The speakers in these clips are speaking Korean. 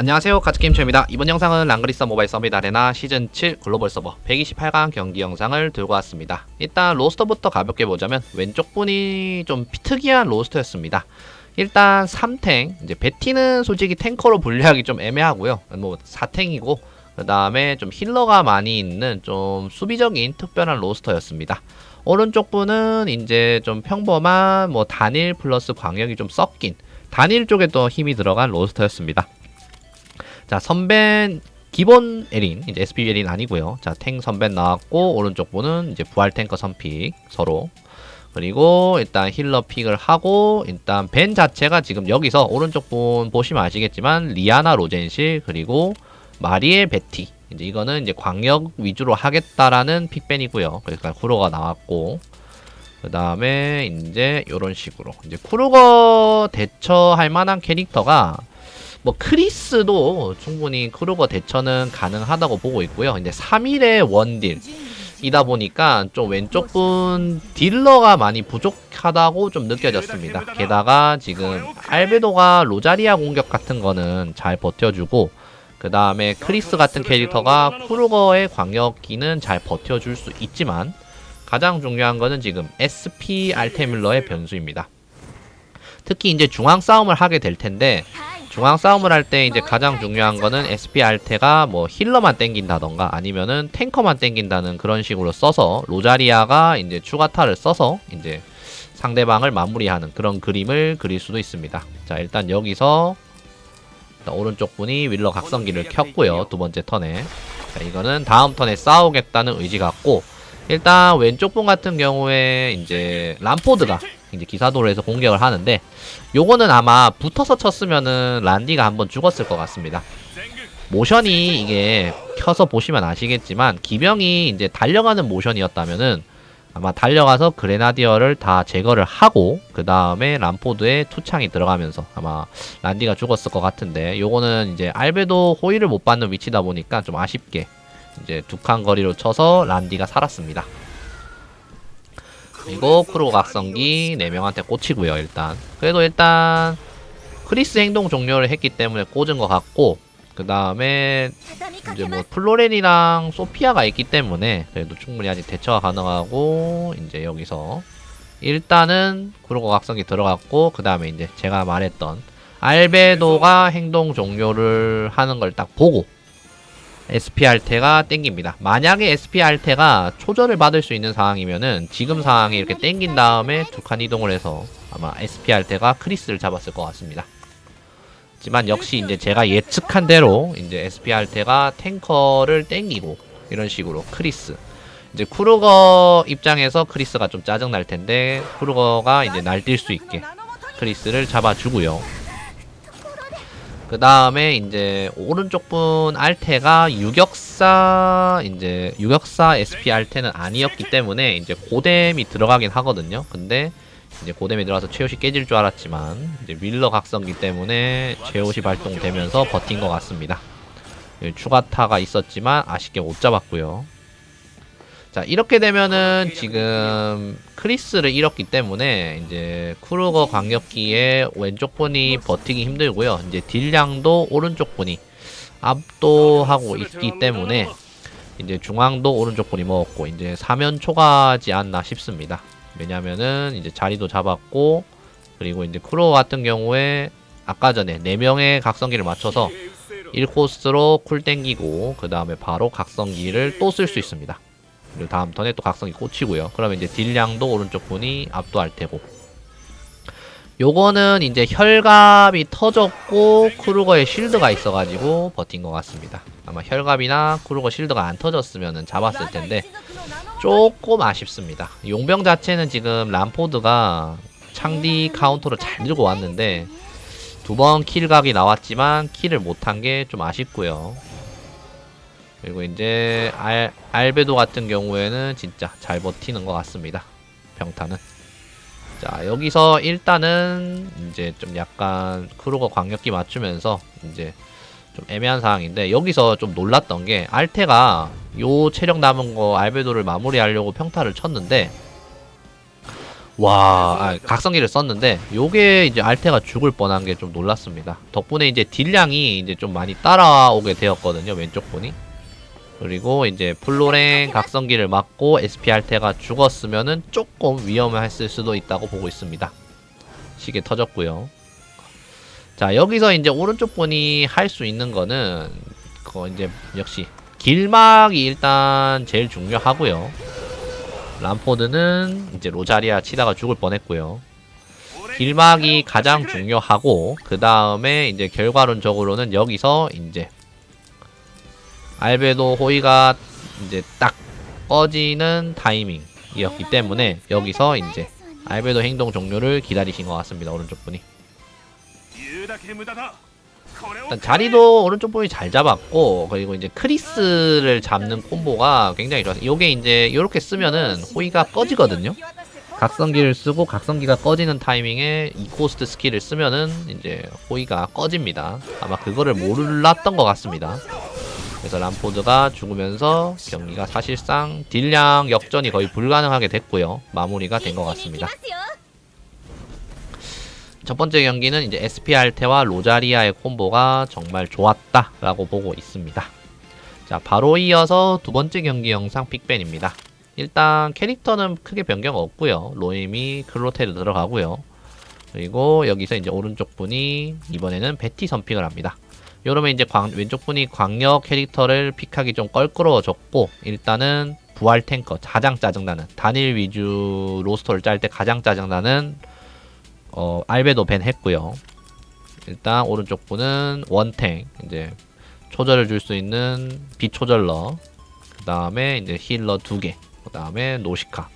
안녕하세요. 가츠게임초입니다. 이번 영상은 랑그리스 모바일 서밋 아레나 시즌7 글로벌 서버 128강 경기 영상을 들고 왔습니다. 일단 로스터부터 가볍게 보자면 왼쪽 분이 좀 특이한 로스터였습니다. 일단 3탱 이제 베티는 솔직히 탱커로 분류하기 좀 애매하고요. 뭐 4탱이고 그 다음에 좀 힐러가 많이 있는 좀 수비적인 특별한 로스터였습니다. 오른쪽 분은 이제 좀 평범한 뭐 단일 플러스 광역이 좀 섞인 단일 쪽에 또 힘이 들어간 로스터였습니다 자, 선벤 기본 에린, 이제 SP 에린 아니고요. 자, 탱 선벤 나왔고 오른쪽 분은 이제 부활 탱커 선픽 서로. 그리고 일단 힐러 픽을 하고 일단 벤 자체가 지금 여기서 오른쪽 분 보시면 아시겠지만 리아나 로젠실 그리고 마리엘 베티 이제 이거는 이제 광역 위주로 하겠다라는 픽벤이고요. 그러니까 쿠로가 나왔고 그 다음에 이제 이런 식으로 이제 쿠루거 대처할 만한 캐릭터가 뭐 크리스도 충분히 크루거 대처는 가능하다고 보고 있고요. 근데 3일의 원딜 이다 보니까 좀 왼쪽 분 딜러가 많이 부족하다고 좀 느껴졌습니다. 게다가 지금 알베도가 로자리아 공격 같은 거는 잘 버텨주고 그 다음에 크리스 같은 캐릭터가 쿠루거의 광역기는 잘 버텨줄 수 있지만 가장 중요한 거는 지금 SP 알테밀러의 변수입니다. 특히 이제 중앙 싸움을 하게 될 텐데 중앙 싸움을 할 때 이제 가장 중요한 거는 SP 알테가 뭐 힐러만 땡긴다던가 아니면은 탱커만 땡긴다는 그런 식으로 써서 로자리아가 이제 추가타를 써서 이제 상대방을 마무리하는 그런 그림을 그릴 수도 있습니다. 자 일단 여기서 일단 오른쪽 분이 윌러 각성기를 켰고요 두 번째 턴에 자 이거는 다음 턴에 싸우겠다는 의지 같고 일단 왼쪽 분 같은 경우에 이제 람포드가 이제 기사도로에서 공격을 하는데 요거는 아마 붙어서 쳤으면은 란디가 한번 죽었을 것 같습니다. 모션이 이게 켜서 보시면 아시겠지만 기병이 이제 달려가는 모션이었다면은 아마 달려가서 그레나디어를 다 제거를 하고 그 다음에 람포드에 투창이 들어가면서 아마 란디가 죽었을 것 같은데 요거는 이제 알베도 호의를 못 받는 위치다 보니까 좀 아쉽게 이제 두 칸 거리로 쳐서 란디가 살았습니다. 그리고 프로 각성기 4명한테 꽂히고요 일단. 그래도 일단 크리스 행동 종료를 했기 때문에 꽂은 것 같고 그 다음에 이제 뭐 플로렌이랑 소피아가 있기 때문에 그래도 충분히 아직 대처가 가능하고 이제 여기서 일단은 구로거 각성기 들어갔고 그 다음에 이제 제가 말했던 알베도가 행동 종료를 하는 걸 딱 보고 SP 알테가 땡깁니다. 만약에 SP 알테가 초전을 받을 수 있는 상황이면은 지금 상황에 이렇게 땡긴 다음에 두 칸 이동을 해서 아마 SP 알테가 크리스를 잡았을 것 같습니다. 하지만 역시 이제 제가 예측한 대로 이제 SP 알테가 탱커를 땡기고 이런 식으로 크리스 이제 쿠르거 입장에서 크리스가 좀 짜증 날 텐데 쿠르거가 이제 날뛸 수 있게 크리스를 잡아주고요. 그 다음에 이제 오른쪽 분 알테가 유격사 이제 유격사 SP 알테는 아니었기 때문에 이제 고뎀이 들어가긴 하거든요. 근데 이제 고뎀이 들어가서 최옷이 깨질 줄 알았지만 이제 윌러 각성기 때문에 최옷이 발동되면서 버틴 것 같습니다. 예, 추가타가 있었지만 아쉽게 못 잡았고요. 자 이렇게 되면은 지금 크리스를 잃었기 때문에 이제 쿠르거 광역기에 왼쪽 분이 버티기 힘들고요. 이제 딜량도 오른쪽 분이 압도하고 있기 때문에 이제 중앙도 오른쪽 분이 먹었고 이제 사면 초과하지 않나 싶습니다. 왜냐면은 이제 자리도 잡았고 그리고 이제 쿠르거 같은 경우에 아까 전에 4명의 각성기를 맞춰서 1코스로 쿨 땡기고 그 다음에 바로 각성기를 또 쓸 수 있습니다. 그리고 다음 턴에 또 각성이 꽂히고요. 그러면 이제 딜량도 오른쪽 분이 압도할 테고. 요거는 이제 혈갑이 터졌고 크루거의 실드가 있어가지고 버틴 것 같습니다. 아마 혈갑이나 크루거 실드가 안 터졌으면 잡았을 텐데 조금 아쉽습니다. 용병 자체는 지금 람포드가 창디 카운터로 잘 들고 왔는데 두 번 킬각이 나왔지만 킬을 못한 게 좀 아쉽고요. 그리고 이제 알, 알베도 같은 경우에는 진짜 잘 버티는 것 같습니다. 평타는. 자 여기서 일단은 이제 좀 약간 크루거 광역기 맞추면서 이제 좀 애매한 상황인데 여기서 좀 놀랐던 게 알테가 요 체력 남은 거 알베도를 마무리하려고 평타를 쳤는데 와, 아, 각성기를 썼는데 요게 이제 알테가 죽을 뻔한 게 좀 놀랐습니다. 덕분에 이제 딜량이 이제 좀 많이 따라오게 되었거든요. 왼쪽 분이. 그리고 이제 플로렌 각성기를 맞고 SP 알테가 죽었으면은 조금 위험했을 수도 있다고 보고 있습니다. 시계 터졌고요. 자, 여기서 이제 오른쪽 분이 할 수 있는 거는 그거 이제 역시 길막이 일단 제일 중요하고요. 람포드는 이제 로자리아 치다가 죽을 뻔했고요. 길막이 가장 중요하고 그 다음에 이제 결과론적으로는 여기서 이제 알베도 호이가 이제 딱 꺼지는 타이밍이었기 때문에 여기서 이제 알베도 행동 종료를 기다리신 것 같습니다. 오른쪽 분이. 일단 자리도 오른쪽 분이 잘 잡았고 그리고 이제 크리스를 잡는 콤보가 굉장히 좋았어요. 요게 이제 이렇게 쓰면은 호이가 꺼지거든요. 각성기를 쓰고 각성기가 꺼지는 타이밍에 이코스트 스킬을 쓰면은 이제 호이가 꺼집니다. 아마 그거를 몰랐던 것 같습니다. 그래서 람포드가 죽으면서 경기가 사실상 딜량 역전이 거의 불가능하게 됐고요. 마무리가 된 것 같습니다. 첫 번째 경기는 이제 SP 알테와 로자리아의 콤보가 정말 좋았다라고 보고 있습니다. 자, 바로 이어서 두 번째 경기 영상 픽벤입니다. 일단 캐릭터는 크게 변경 없고요. 로임이 클로테를 들어가고요. 그리고 여기서 이제 오른쪽 분이 이번에는 베티 선픽을 합니다. 요러면 이제 광, 왼쪽 분이 광역 캐릭터를 픽하기 좀 껄끄러워졌고 일단은 부활 탱커 가장 짜증나는 단일 위주 로스터를 짤 때 가장 짜증나는 어, 알베도 벤 했고요. 일단 오른쪽 분은 원탱 이제 초절을 줄 수 있는 비초절러 그 다음에 이제 힐러 두개 그 다음에 노시카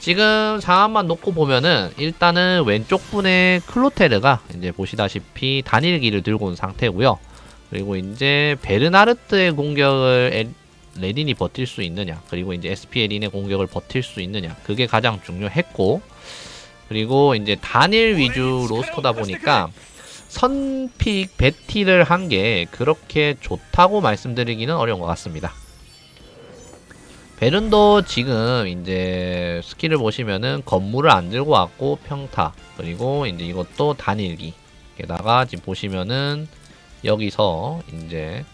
지금 상황만 놓고 보면은 일단은 왼쪽 분의 클로테르가 이제 보시다시피 단일기를 들고 온 상태고요. 그리고 이제 베르나르트의 공격을 에- 레딘이 버틸 수 있느냐 그리고 이제 SPL인의 공격을 버틸 수 있느냐 그게 가장 중요했고 그리고 이제 단일 위주 로스터다 보니까 선픽 베티를 한 게 그렇게 좋다고 말씀드리기는 어려운 것 같습니다. 베른도 지금 이제 스킬을 보시면은 건물을 안 들고 왔고 평타 그리고 이제 이것도 단일기 게다가 지금 보시면은 여기서 이제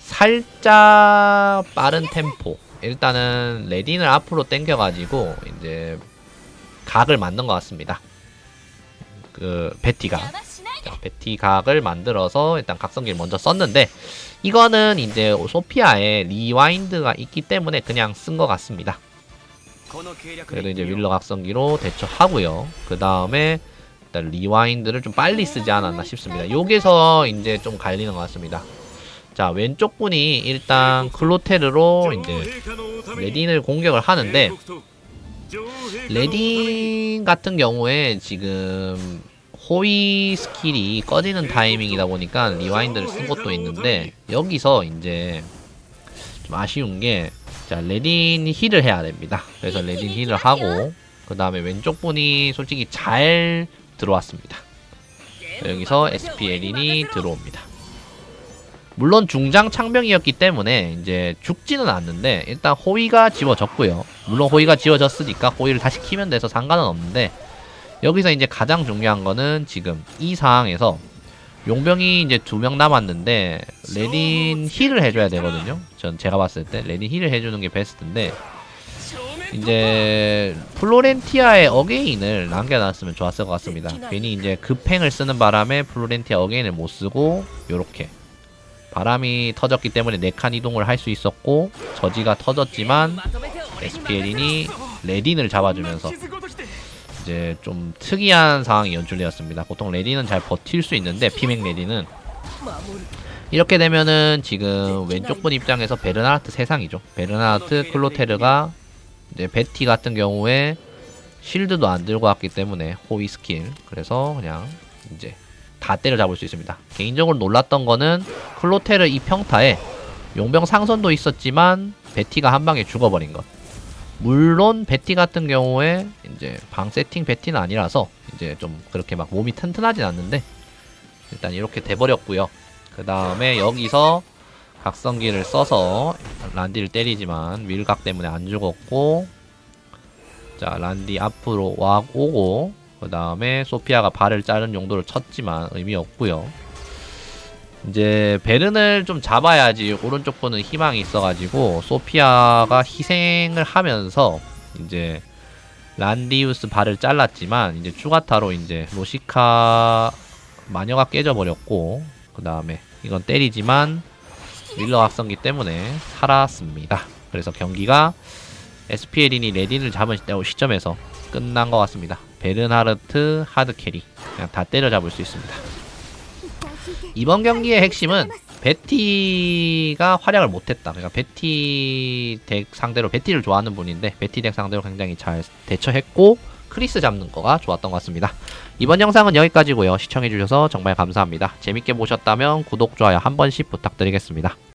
살짝 빠른 템포 일단은 레딘을 앞으로 당겨가지고 이제 각을 만든 것 같습니다. 그 베티가 자, 베티 각을 만들어서 일단 각성기를 먼저 썼는데 이거는 이제 소피아에 리와인드가 있기 때문에 그냥 쓴 것 같습니다. 그래도 이제 윌러 각성기로 대처하고요. 그 다음에 일단 리와인드를 좀 빨리 쓰지 않았나 싶습니다. 여기서 이제 좀 갈리는 것 같습니다. 자 왼쪽 분이 일단 클로테르로 이제 레딘을 공격을 하는데 레딘 같은 경우에 지금 호이 스킬이 꺼지는 타이밍이다 보니까 리와인드를 쓴 것도 있는데 여기서 이제 좀 아쉬운 게 자, 레딘 힐을 해야 됩니다. 그래서 레딘 힐을 하고 그 다음에 왼쪽 분이 솔직히 잘 들어왔습니다. 여기서 SPL인이 들어옵니다. 물론 중장 창병이었기 때문에 이제 죽지는 않는데 일단 호위가 지워졌고요. 물론 호위가 지워졌으니까 호위를 다시 키면 돼서 상관은 없는데 여기서 이제 가장 중요한 거는 지금 이 상황에서 용병이 이제 두 명 남았는데 레딘 힐을 해줘야 되거든요. 전 제가 봤을 때 레딘 힐을 해주는 게 베스트인데 이제 플로렌티아의 어게인을 남겨놨으면 좋았을 것 같습니다. 괜히 이제 급행을 쓰는 바람에 플로렌티아 어게인을 못 쓰고 요렇게 바람이 터졌기 때문에 네칸 이동을 할 수 있었고 저지가 터졌지만 SPL인이 레딘을 잡아주면서 이제 좀 특이한 상황이 연출되었습니다. 보통 레딘은 잘 버틸 수 있는데 피맥 레딘은 이렇게 되면은 지금 왼쪽 분 입장에서 베르나르트 세상이죠. 베르나르트 클로테르가 이제 베티 같은 경우에 실드도 안 들고 왔기 때문에 호위 스킬 그래서 그냥 이제 다 때려잡을 수 있습니다. 개인적으로 놀랐던 거는 클로테르 이 평타에 용병 상선도 있었지만 베티가 한 방에 죽어버린 것. 물론 베티 같은 경우에 이제 방 세팅 베티는 아니라서 이제 좀 그렇게 막 몸이 튼튼하진 않는데 일단 이렇게 돼버렸고요. 그 다음에 여기서 각성기를 써서 란디를 때리지만 윌각 때문에 안 죽었고 자 란디 앞으로 와 오고 그 다음에 소피아가 발을 자른 용도를 쳤지만 의미 없고요. 이제 베른을 좀 잡아야지 오른쪽 분은 희망이 있어가지고 소피아가 희생을 하면서 이제 란디우스 발을 잘랐지만 이제 추가타로 이제 로시카 마녀가 깨져버렸고 그 다음에 이건 때리지만 윌러 각성기 때문에 살았습니다. 그래서 경기가 SPL인이 레딘을 잡은 시- 시점에서 끝난 것 같습니다. 베른하르트 하드 캐리 그냥 다 때려잡을 수 있습니다. 이번 경기의 핵심은 베티가 활약을 못했다. 그러니까 베티 덱 상대로 베티를 좋아하는 분인데 베티 덱 상대로 굉장히 잘 대처했고 크리스 잡는 거가 좋았던 것 같습니다. 이번 영상은 여기까지고요. 시청해주셔서 정말 감사합니다. 재밌게 보셨다면 구독, 좋아요 한 번씩 부탁드리겠습니다.